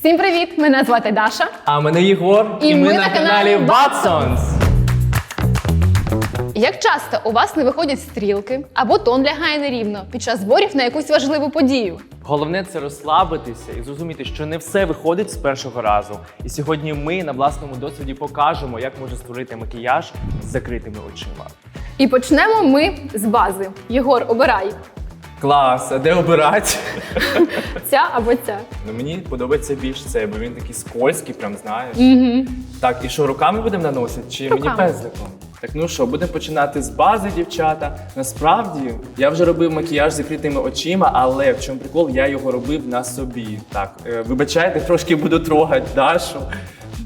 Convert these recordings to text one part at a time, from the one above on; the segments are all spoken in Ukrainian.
Всім привіт! Мене звати Даша. А мене Єгор, І ми на каналі Watsons. Як часто у вас не виходять стрілки або тон лягає нерівно під час зборів на якусь важливу подію? Головне це розслабитися і зрозуміти, що не все виходить з першого разу. І сьогодні ми на власному досвіді покажемо, як може створити макіяж з закритими очима. І почнемо ми з бази. Єгор, обирай Клас, а де обирати? ця або ця. Ну мені подобається більш це, бо він такий скользький, прям знаєш. Угу. Так, і що руками будемо наносити, чи мені Руками. пензликом? Так, ну що, будемо починати з бази, дівчата. Насправді я вже робив макіяж з закритими очима, але в чому прикол, я його робив на собі. Так, е, вибачайте, трошки буду трогати Дашу.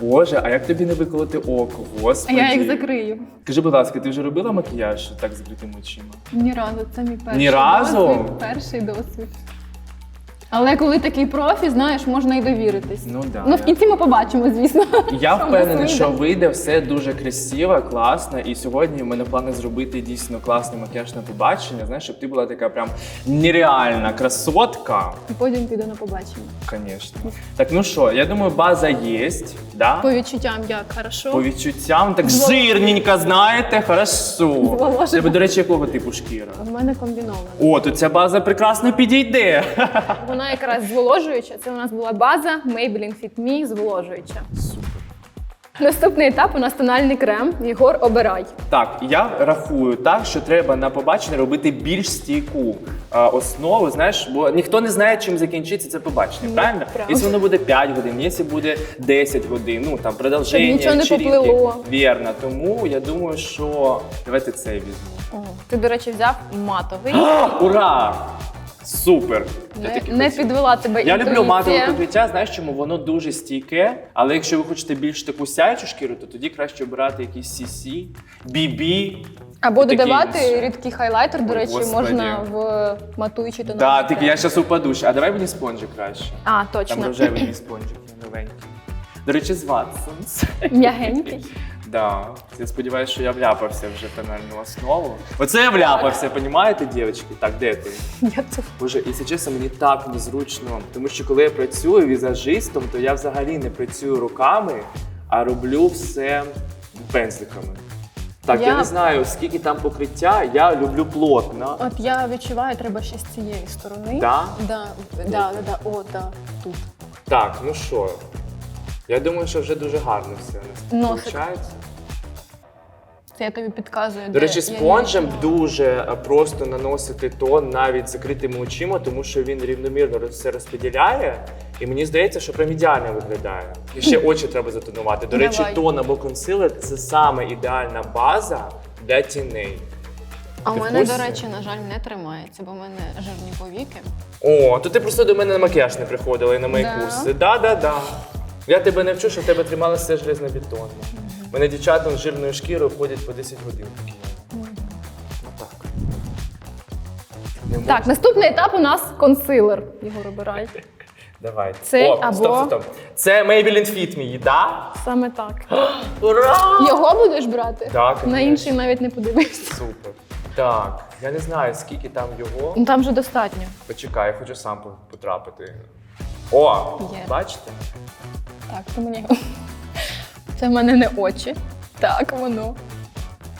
Боже, а як тобі не виколоти око? А Господи. я їх закрию. Скажи, будь ласка, ти вже робила макіяж так з закритими очима? Ні разу, це мій перший Ні разу? досвід. Перший досвід. Але коли такий профі, знаєш, можна і довіритись. Ну да. Ну, в кінці ми побачимо, звісно. Я що в впевнений, що вийде. вийде все дуже красиво, класно. І сьогодні в мене плани зробити дійсно класний макіяж на побачення. Знаєш, щоб ти була така прям нереальна красотка. І потім піду на побачення. Звісно. Так, ну що, я думаю, база є, да? По відчуттям як, хорошо? По відчуттям, так Звол- жирненько, знаєте, хорошо. Тебе, до речі, якого типу шкіра? У мене комбіновано. О, то ця база прекрасно підійде. Вона якраз зволожуюча. Це у нас була база Maybelline Fit Me зволожуюча. Наступний етап у нас тональний крем. Єгор, обирай. Так, я рахую так, що треба на побачення робити більш стійку е, основу, знаєш, бо ніхто не знає, чим закінчиться це побачення, Ну, правильно? правда. Якщо воно буде 5 годин, якщо буде 10 годин, ну там продовження. Щоб нічого не поплило. Вірно. Тому я думаю, що давайте цей візьму. Ти, до речі, взяв матовий. А, ура! Супер! Я Не, таки не хотів. підвела тебе Я люблю інтуїція. матове покриття, знаєш чому? Воно дуже стійке, але якщо ви хочете більш таку сяючу шкіру, то тоді краще обирати якийсь CC, BB. Або Такий додавати ось. рідкий хайлайтер, до Ой, речі, Господи. можна в матуючий тональний Так, тільки я зараз упаду. ще. А давай мені спонжі краще. А, Там точно. рожевий мій спонжик новенький. До речі, з Watsons. М'ягенький. Да. Я сподіваюся, що я вляпався вже в тональну основу. Оце я вляпався, понімаєте, дівчатки? Так, де ти? Я це Боже, якщо чесно, мені так незручно. Тому що коли я працюю візажистом, то я взагалі не працюю руками, а роблю все пензликами. Так, я, Я- не знаю, скільки там покриття, я люблю плотно. От я відчуваю, треба ще з цієї сторони. Да? Да, да, да, да, о, да, тут. Так, ну що? Я думаю, що вже дуже гарно все у нас виходить. Це я тобі підказую. До де речі, спонжем дуже е, просто наносити тон навіть закритими очима, тому що він рівномірно все розподіляє. І мені здається, що прям ідеально виглядає. І ще очі треба затонувати. До речі, Давай. тон або консилер це саме ідеальна база для тіней. А Ти в мене, курсі? до речі, на жаль, не тримається, бо в мене жирні повіки. О, то ти просто до мене на макіяж не приходила і на мої Да. курси. Да, да, да. Я тебе не вчу, що в тебе трималося железнобетонно. Мене дівчата з жирною шкірою ходять по 10 годин. Так. Наступний етап у нас консилер. Його обирай. Давай. Цей О, або- стоп, стоп, стоп. Це Maybelline Fit Me, да? Саме так. Ура! Його будеш брати? Так, На конечно. інший навіть не подивився. Супер. Так, я не знаю, скільки там його. Ну там вже достатньо. Почекай, я хочу сам по- потрапити. О, Є. бачите? Так, то мені. Це в мене не очі. Так, воно.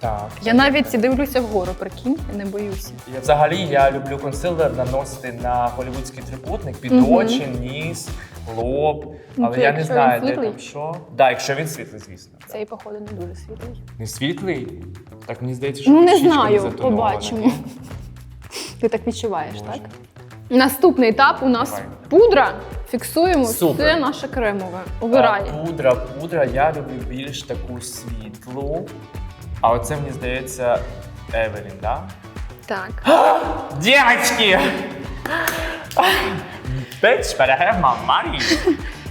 Так. Я навіть дивлюся вгору, прикинь, я не боюся. Я взагалі я люблю консилер наносити на голівудський трикутник під Мгм. очі, ніс, лоб. Ну, Але це я не якщо знаю, він де світлий? там що. Так, да, якщо він світлий, звісно. Цей, походу, не дуже світлий. Не світлий? Так мені здається, що Ну, не щічка знаю, затонована. побачимо. Ти так відчуваєш, Боже. так? Наступний етап у нас Давай. пудра. Фіксуємо Супер. все наше кремове. Обирай. А, пудра, пудра, я люблю більш таку світлу. А оце мені здається Евелін, да? Так. Дівчатки! Bitch, better have my money.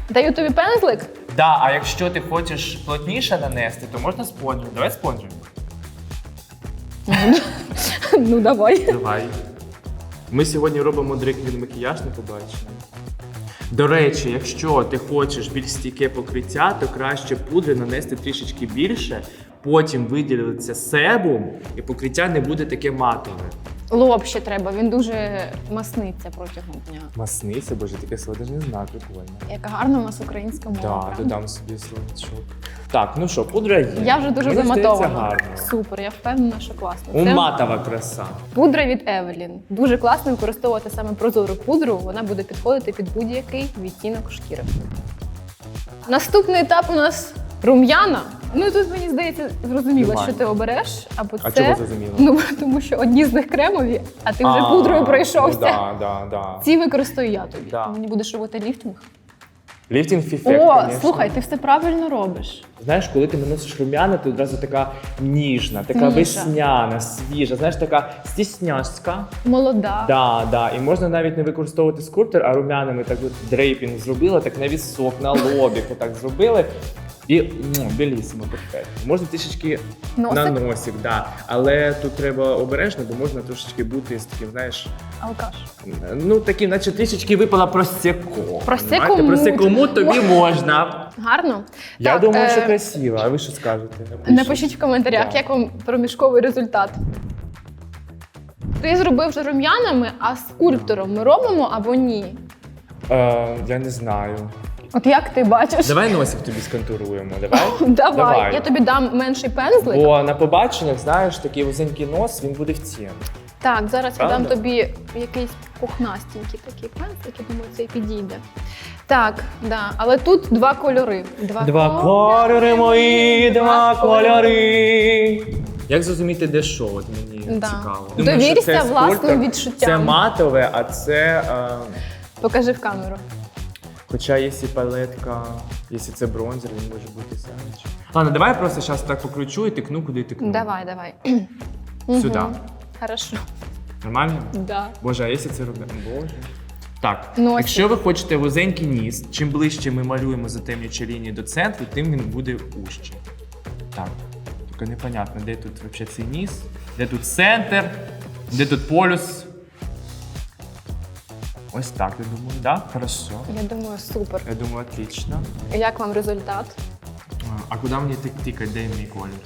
Даю тобі пензлик. Да, а якщо ти хочеш плотніше нанести, то можна спонжем. Давай спонжем. ну давай. Давай. Ми сьогодні робимо дреквін макіяж на побачення. До речі, якщо ти хочеш більш стійке покриття, то краще пудри нанести трішечки більше, потім виділиться себум, і покриття не буде таке матове. Лоб ще треба, він дуже масниться протягом дня. Масниця, боже, таке слово навіть не знаю, прикольно. Яка гарна у нас українська мова. Так, правда? додам собі словничок. Так, ну що, пудра є. Я вже дуже Мені здається, заматована. гарно. Супер, я впевнена, що класно. Це Уматова краса. пудра від Евелін. Дуже класно використовувати саме прозору пудру. Вона буде підходити під будь-який відтінок шкіри. Наступний етап у нас рум'яна. Ну тут мені здається, зрозуміло, Нормально. що ти обереш. Або А це чого зрозуміло? ну тому, що одні з них кремові, а ти вже пудрою пройшовся. Ну, да, да, да. Ці використаю я тобі. Да. Ти Мені будеш робити ліфтинг. Ліфтинг ефект, О, конечно. слухай, ти все правильно робиш. Знаєш, коли ти наносиш рум'яна, ти одразу така ніжна, така Свіжа. весняна, свіжа, знаєш, така стісняшка. Молода. Да, да. І можна навіть не використовувати скульптор, а рум'янами так от дрейпінг зробила, так на вісок, на лобік, отак зробили. І ну, білісимо, перфектно. Можна трішечки Носик? на носик, да. але тут треба обережно, бо можна трошечки бути з таким, знаєш, Алкаш. ну таким, наче трішечки випала просеко. Просеко Знаєте, мут. Просекому тобі можна. Гарно. Я Так, думаю, е, що красиво. А ви що скажете? Напишіть в коментарях, Да. як вам проміжковий результат. Ти зробив вже рум'янами, а скульптором ми робимо або ні? Е, я не знаю. От як ти бачиш? Давай носик тобі сконтуруємо. Давай. Давай. Давай. я тобі дам менший пензлик. Бо на побаченнях, знаєш, такий вузенький нос, він буде в тему. Так, зараз я дам тобі якийсь пухнастенький такий пензлик, я думаю, цей підійде. Так, да. але тут два кольори. Два, Два кольори. мої, два кольори. Як зрозуміти, де що? От мені Да. цікаво. Довірся що це власним відчуттям. Це матове, а це. Е, Покажи в камеру. Хоча якщо палетка, якщо це бронзер, він може бути сянечий. Ладно, давай я просто зараз так покручу і тикну, куди тикну. Давай, давай. Сюди. Мгм. Хорошо. Нормально? Да. Боже, а якщо це робити? Боже. Так, Носик. якщо ви хочете вузенький ніс, чим ближче ми малюємо затемнюючі лінії до центру, тим він буде ужче. Так, тільки непонятно, де тут взагалі цей ніс, де тут центр, де тут полюс. Ось так, я думаю, да? Хорошо. Я думаю, супер. Я думаю, отлично. Як вам результат? А, куди мені тик тикати, де мій колір?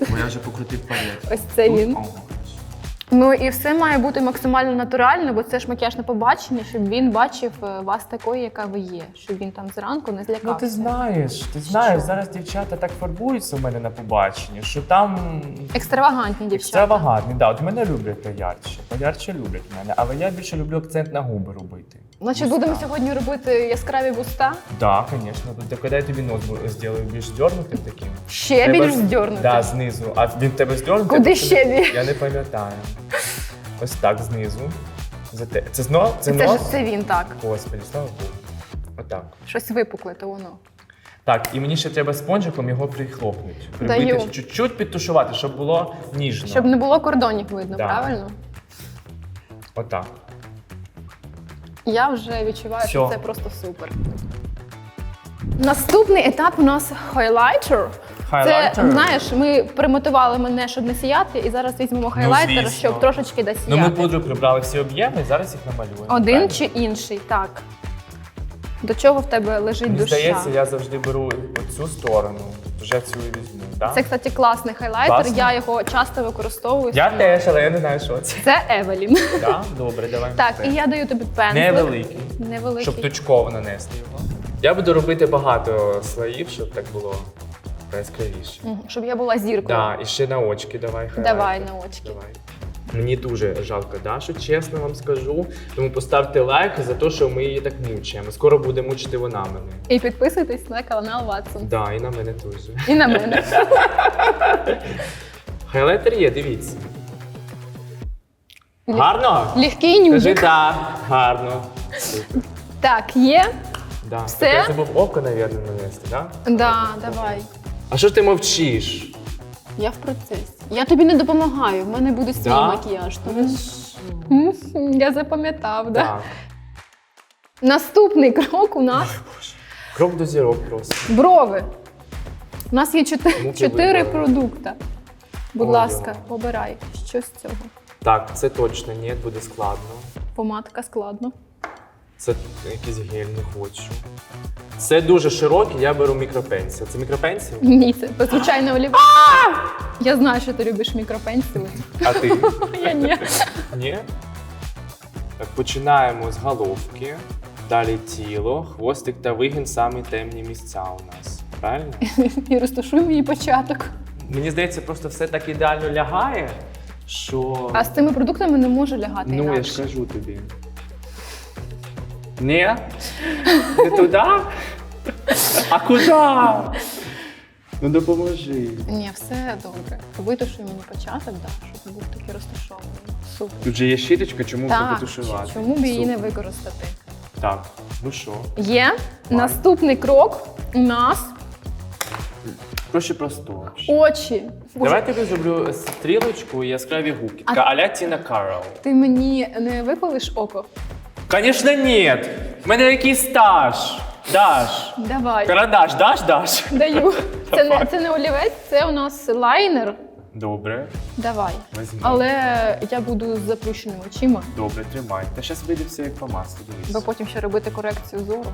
Бо я вже покрутив палет. Ось це Тут? він. О, Ну і все має бути максимально натурально, бо це ж макіяж на побачення, щоб він бачив е, вас такою, яка ви є, щоб він там зранку не злякався. Ну ти знаєш, ти знаєш, зараз дівчата так фарбуються у мене на побаченні, що там Екстравагантні дівчата. екстравагантні. Да, от мене люблять поярче. Поярче люблять мене, але я більше люблю акцент на губи робити. Значить, Вуста. будемо сьогодні робити яскраві вуста. Так, звісно. Так коли я тобі нос зроблю більш здернутим таким. Ще Треба більш з- здьорнути. Да, знизу. А він тебе здернутий? Куди ще більш? Я не пам'ятаю. Ось так знизу. Зате- Це знов? Це, Це ж нос? це він так. Господи, слава Богу. Отак. Щось випукле, то воно. Так, і мені ще треба спонжиком його прихлопнути. Даю. Прибити, чуть-чуть підтушувати, щоб було ніжно. Щоб не було кордонів видно, Да. правильно? Отак. Я вже відчуваю, що Всьо. це просто супер. Наступний етап у нас хайлайтер. Це, знаєш, ми примотивали мене, щоб не сіяти, і зараз візьмемо хайлайтер, звісно. щоб трошечки Ну, досіяти. ми пудру прибрали всі об'єми, зараз їх намалюємо. Один Правильно? чи інший, так. До чого в тебе лежить Мені душа? здається, я завжди беру оцю сторону, вже цю і візьму. Да? Це, кстати, класний хайлайтер. Класно? Я його часто використовую. Я сама. теж, але я не знаю, що це. Це Евелін. Да? Добре, давай. Так, і я даю тобі пензлик. Невеликий, Невеликий. щоб точково нанести його. Я буду робити багато слоїв, щоб так було яскравіше. Мгм, Щоб я була зіркою. Да, і ще на очки давай. Давай на очки. Давай. Мені дуже жалко Дашу, чесно вам скажу. Тому поставте лайк за те, що ми її так мучаємо. Скоро буде мучити вона мене. І підписуйтесь на канал Ватсон. Да, і на мене теж. І на мене. Хайлайтер є, дивіться. Гарно? Легкий Кажи нюдик. так. Гарно. Супер. Так, є. Да. Все? Так Я забув око, мабуть, нанести, так? Да? Да, давай. А що ж ти мовчиш? Я в процесі. Я тобі не допомагаю. В мене буде свій Да? макіяж. Тому... Мгм, Я запам'ятав, да? Так. Наступний крок у нас Крок до зірок просто. брови. У нас є чотири, Муки чотири вибрали. продукти. Будь Ой, ласка, обирай. Що з цього? Так, це точно ні, буде складно. Помадка складно. Це якийсь гель, не хочу. Це дуже широкий, я беру мікропенсіл. Це мікропенсіл? Ні, це звичайно олівець. Я знаю, що ти любиш мікропенсіли. А ти? Я ні. Ні? Так, починаємо з головки, далі тіло, хвостик та вигін самі темні місця у нас. Правильно? І розташуй мені початок. Мені здається, просто все так ідеально лягає, що. А з цими продуктами не може лягати. Ну, я ж кажу тобі. Ні? Не туди? А куди? Ну допоможи. Ні, все добре. Витушуй мені початок, да, щоб був такий розташований. Супер. Тут же є щіточка, чому Так, потушувати? чому б її не Супер. використати? Так, ну що? Є наступний крок у нас Проще просто. очі. Боже, Давай я тобі зроблю стрілочку і яскраві губки. А- Така аля Тіна Карл. Ти мені не випалиш око? Звісно, ні. У мене якийсь стаж. Даш. Давай. Карандаш, даш, даш. Даю. Це не, це не олівець, це у нас лайнер. Добре, Давай. візьми. Але я буду з заплющеними очима, Добре, тримай. Та зараз вийде все як по маслу, бо дивись. потім ще робити корекцію зору.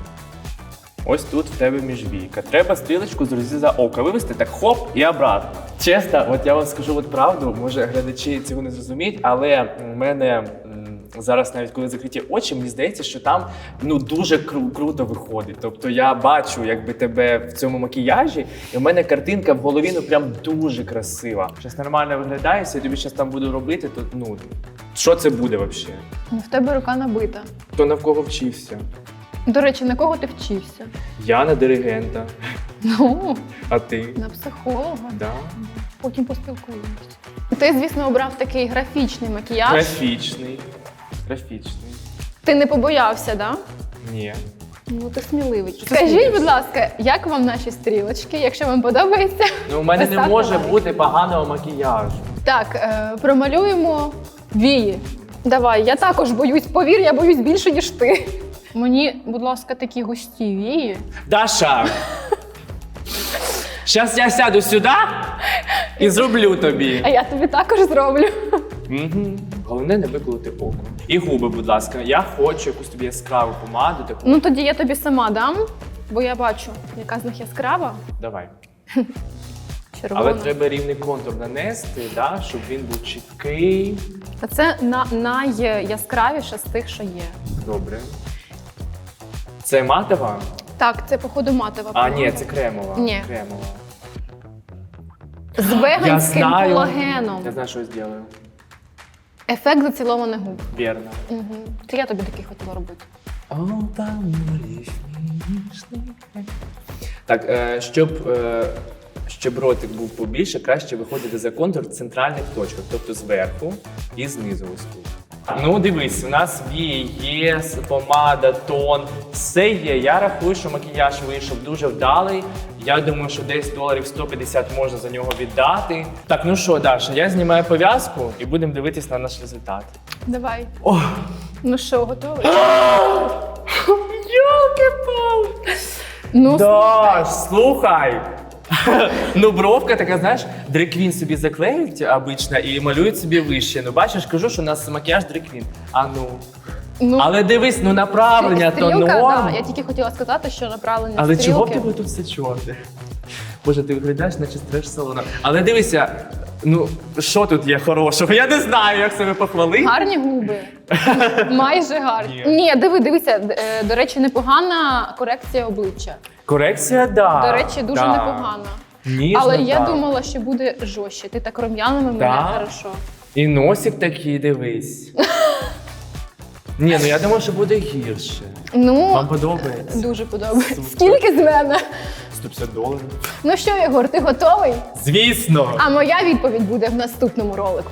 Ось тут в тебе міжвійка. Треба стрілочку з розріза ока вивести, так хоп і обратно. Чесно, от я вам скажу от правду, може глядачі цього не зрозуміють, але в мене м, зараз, навіть коли закриті очі, мені здається, що там ну дуже кру- круто виходить. Тобто я бачу, якби тебе в цьому макіяжі, і в мене картинка в голові ну прям дуже красива. Щось нормально виглядає, якщо я тобі щось там буду робити, то ну що це буде взагалі? Ну, В тебе рука набита. Хто навколо вчився? До речі, на кого ти вчився? Я на диригента, Ну, а ти? на психолога. Да. Потім поспілкуємося. Ти, звісно, обрав такий графічний макіяж. Графічний. Графічний. Ти не побоявся, да? Ні. Ну, ти сміливий. ти Скажіть, будь ласка, як вам наші стрілочки? Якщо вам подобається, Ну, у мене не Поставте може лайк. бути поганого макіяжу. так, е, промалюємо вії. Давай, я також боюсь, повір, я боюсь більше, ніж ти. Мені, будь ласка, такі густі вії. Даша! Зараз я сяду сюди і зроблю тобі. А я тобі також зроблю. Угу. Головне не виколоти око. І губи, будь ласка. Я хочу якусь тобі яскраву помаду таку. Ну тоді я тобі сама дам, бо я бачу, яка з них яскрава, Давай. червона. Але треба рівний контур нанести, да, щоб він був чіткий. А це на, найяскравіша з тих, що є. Добре. Це матова? Так, це походу матова. А, ні, це кремова. Ні. Кремова. З Я веганським знаю. колагеном. Я знаю, що я зроблю. Ефект зацілованих губ. Вірно. Угу. Це я тобі такий хотіла робити. Так, е, щоб, е, щоб ротик був побільше, краще виходити за контур в центральних точках, тобто зверху і знизу ось тут. Ну, дивись, у нас вії є, помада, тон, все є. Я рахую, що макіяж вийшов дуже вдалий. Я думаю, що десь доларів 150 можна за нього віддати. Так, ну що, Даша, я знімаю пов'язку і будемо дивитись на наш результат. Давай. О! Ну що, готовий? Йолки-палки! Ну, Даш, слухай. ну, бровка така, знаєш, дреквін собі заклеють обично і малюють собі вище. Ну, бачиш, кажу, що у нас макіяж дреквін. А ну. Ну Але дивись, ну направлення то норм. да, я тільки хотіла сказати, що направлення Але стрілки. чого в тебе тут все чорне? Боже, ти виглядаєш, наче стреш салона. Але дивися, ну що тут є хорошого? Я не знаю, як себе похвалити. Гарні губи. Майже гарні. Ні. Ні, диви, дивися. е, До речі, непогана корекція обличчя. Корекція, да. До речі, дуже да. непогана. Ніжно, Але я так. думала, що буде жорстче. Ти так рум'яними мене Да? хорошо. І носик такий, дивись. Ні, ну я думаю, що буде гірше. Ну, Вам подобається? дуже подобається. Скільки з мене? 150 доларів. Ну що, Єгор, ти готовий? Звісно! А моя відповідь буде в наступному ролику.